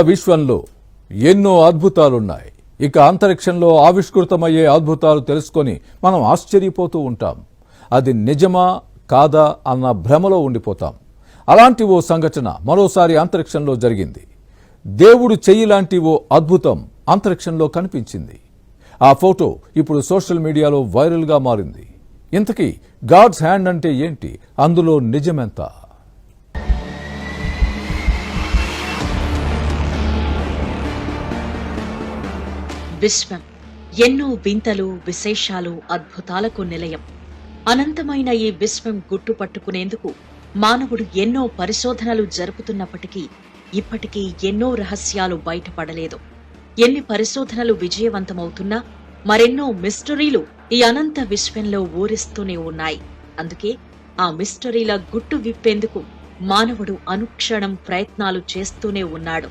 విశ్వంలో ఎన్నో అద్భుతాలున్నాయి. ఇక అంతరిక్షంలో ఆవిష్కృతమయ్యే అద్భుతాలు తెలుసుకొని మనం ఆశ్చర్యపోతూ ఉంటాం. అది నిజమా కాదా అన్న భ్రమలో ఉండిపోతాం. అలాంటి ఓ సంఘటన మరోసారి అంతరిక్షంలో జరిగింది. దేవుడు చెయ్యి లాంటి ఓ అద్భుతం అంతరిక్షంలో కనిపించింది. ఆ ఫోటో ఇప్పుడు సోషల్ మీడియాలో వైరల్గా మారింది. ఇంతకీ గాడ్స్ హ్యాండ్ అంటే ఏంటి? అందులో నిజమెంత? విశ్వం. ఎన్నో వింతలు విశేషాలు అద్భుతాలకు నిలయం. అనంతమైన ఈ విశ్వం గుట్టు పట్టుకునేందుకు మానవుడు ఎన్నో పరిశోధనలు జరుపుతున్నప్పటికీ ఇప్పటికీ ఎన్నో రహస్యాలు బయటపడలేదు. ఎన్ని పరిశోధనలు విజయవంతమవుతున్నా మరెన్నో మిస్టరీలు ఈ అనంత విశ్వంలో ఊరిస్తూనే ఉన్నాయి. అందుకే ఆ మిస్టరీల గుట్టు విప్పేందుకు మానవుడు అనుక్షణం ప్రయత్నాలు చేస్తూనే ఉన్నాడు.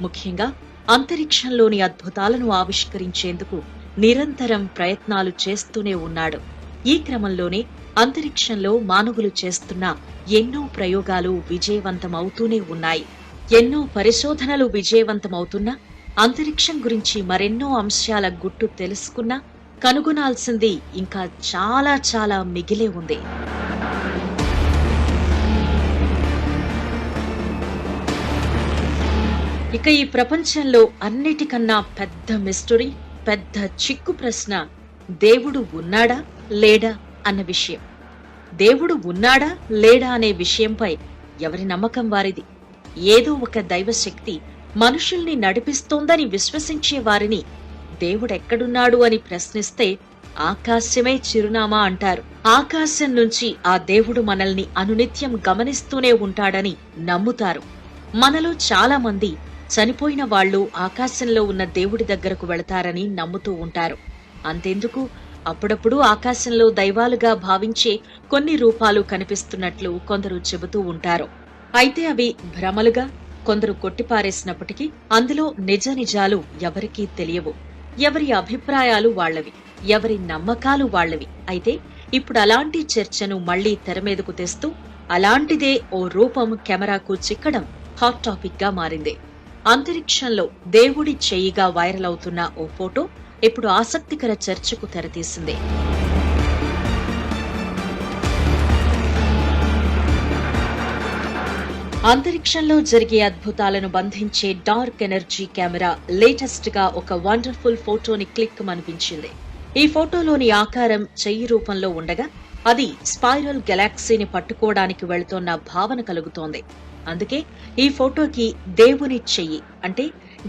ముఖ్యంగా అంతరిక్షంలోని అద్భుతాలను ఆవిష్కరించేందుకు నిరంతరం ప్రయత్నాలు చేస్తూనే ఉన్నాడు. ఈ క్రమంలోనే అంతరిక్షంలో మానవులు చేస్తున్న ఎన్నో ప్రయోగాలు విజయవంతమవుతూనే ఉన్నాయి. ఎన్నో పరిశోధనలు విజయవంతమవుతున్నా అంతరిక్షం గురించి మరెన్నో అంశాల గుట్టు తెలుసుకున్నా కనుగొనాల్సింది ఇంకా చాలా చాలా మిగిలే ఉంది. ఇక ఈ ప్రపంచంలో అన్నిటికన్నా పెద్ద మిస్టరీ పెద్ద చిక్కు ప్రశ్న దేవుడు ఉన్నాడా లేడా అన్న విషయం. దేవుడు ఉన్నాడా లేడా అనే విషయంపై ఎవరి నమ్మకం వారిది? ఏదో ఒక దైవశక్తి మనుషుల్ని నడిపిస్తోందని విశ్వసించే వారిని దేవుడెక్కడున్నాడు అని ప్రశ్నిస్తే ఆకాశమే చిరునామా అంటారు. ఆకాశం నుంచి ఆ దేవుడు మనల్ని అనునిత్యం గమనిస్తూనే ఉంటాడని నమ్ముతారు. మనలో చాలామంది చనిపోయిన వాళ్ళు ఆకాశంలో ఉన్న దేవుడి దగ్గరకు వెళతారని నమ్ముతూ ఉంటారు. అంతెందుకు? అప్పుడప్పుడు ఆకాశంలో దైవాలుగా భావించే కొన్ని రూపాలు కనిపిస్తున్నట్లు కొందరు చెబుతూ ఉంటారు. అయితే అవి భ్రమలుగా కొందరు కొట్టిపారేసినప్పటికీ అందులో నిజ నిజాలు ఎవరికీ తెలియవు. ఎవరి అభిప్రాయాలు వాళ్ళవి ఎవరి నమ్మకాలు వాళ్ళవి. అయితే ఇప్పుడు అలాంటి చర్చను మళ్ళీ తెర మీదకు తెస్తూ అలాంటిదే ఓ రూపం కెమెరాకు చిక్కడం హాట్ టాపిక్గా మారింది. అంతరిక్షంలో దేవుడి చెయ్యిగా వైరల్ అవుతున్న ఓ ఫోటో ఇప్పుడు ఆసక్తికర చర్చకు తెరతీసింది. అంతరిక్షంలో జరిగే అద్భుతాలను బంధించే డార్క్ ఎనర్జీ కెమెరా లేటెస్ట్గా ఒక వండర్ఫుల్ ఫోటోని క్లిక్ అనిపించింది ఈ ఫోటోలోని ఆకారం చెయ్యి రూపంలో ఉండగా అది స్పైరల్ గెలాక్సీని పట్టుకోవడానికి వెళుతోన్న భావన కలుగుతోంది. అందుకే ఈ ఫోటోకి దేవుని చెయ్యి అంటే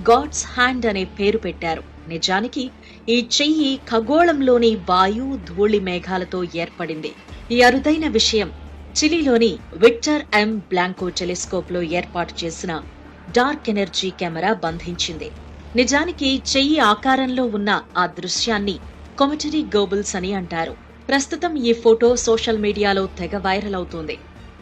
గాడ్స్ హ్యాండ్ అనే పేరు పెట్టారు. నిజానికి ఈ చెయ్యి ఖగోళంలోని వాయు ధూళి మేఘాలతో ఏర్పడింది. ఈ అరుదైన విషయం చిలీలోని విక్టర్ ఎం. బ్లాంకో టెలిస్కోప్లో ఏర్పాటు చేసిన డార్క్ ఎనర్జీ కెమెరా బంధించింది. నిజానికి చెయ్యి ఆకారంలో ఉన్న ఆ దృశ్యాన్ని కొమిటరీ గోబుల్స్ అని అంటారు. ప్రస్తుతం ఈ ఫోటో సోషల్ మీడియాలో తెగ వైరల్ అవుతోంది.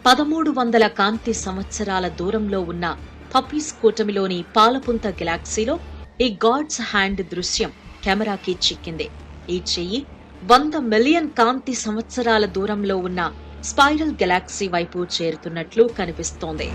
పదమూడు వందల కాంతి సంవత్సరాల దూరంలో ఉన్న పప్పీస్ కూటమిలోని పాలపుంత గెలాక్సీలో ఈ గాడ్స్ హ్యాండ్ దృశ్యం కెమెరాకి చిక్కింది. ఈ చెయ్యి వంద మిలియన్ కాంతి సంవత్సరాల దూరంలో ఉన్న స్పైరల్ గెలాక్సీ వైపు చేరుతున్నట్లు కనిపిస్తోంది.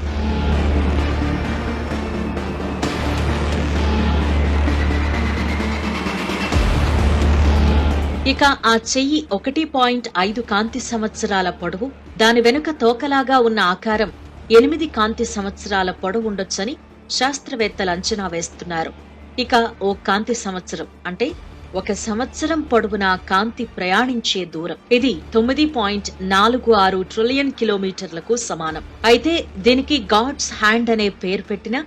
ఇక ఆ చెయ్యి ఒకటి పాయింట్ ఐదు కాంతి సంవత్సరాల పొడవు. దాని వెనుక తోకలాగా ఉన్న ఆకారం ఎనిమిది కాంతి సంవత్సరాల పొడవు ఉండొచ్చని శాస్త్రవేత్తలు అంచనా వేస్తున్నారు. ఇక ఓ కాంతి సంవత్సరం అంటే ఒక సంవత్సరం పొడవునా కాంతి ప్రయాణించే దూరం. ఇది తొమ్మిది పాయింట్ నాలుగు ఆరు ట్రిలియన్ కిలోమీటర్లకు సమానం. అయితే దీనికి గాడ్స్ హ్యాండ్ అనే పేరు పెట్టిన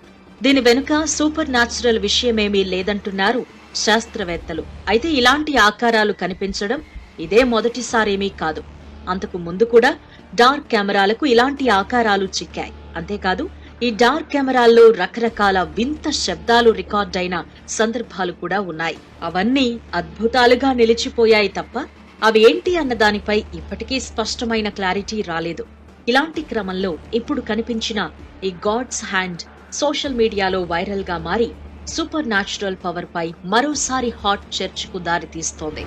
దీని వెనుక సూపర్ న్యాచురల్ విషయమేమీ లేదంటున్నారు శాస్త్రవేత్తలు. అయితే ఇలాంటి ఆకారాలు కనిపించడం ఇదే మొదటిసారేమీ కాదు. అంతకు ముందు కూడా డార్క్ కెమెరాలకు ఇలాంటి ఆకారాలు చిక్కాయి. అంతేకాదు ఈ డార్క్ కెమెరాల్లో రకరకాల వింత శబ్దాలు రికార్డైన సందర్భాలు కూడా ఉన్నాయి. అవన్నీ అద్భుతాలుగా నిలిచిపోయాయి తప్ప అవి ఏంటి అన్న దానిపై ఇప్పటికీ స్పష్టమైన క్లారిటీ రాలేదు. ఇలాంటి క్రమంలో ఇప్పుడు కనిపించిన ఈ గాడ్స్ హ్యాండ్ సోషల్ మీడియాలో వైరల్గా మారి సూపర్ న్యాచురల్ పవర్ పై మరోసారి హాట్ చర్చకు దారితీస్తోంది.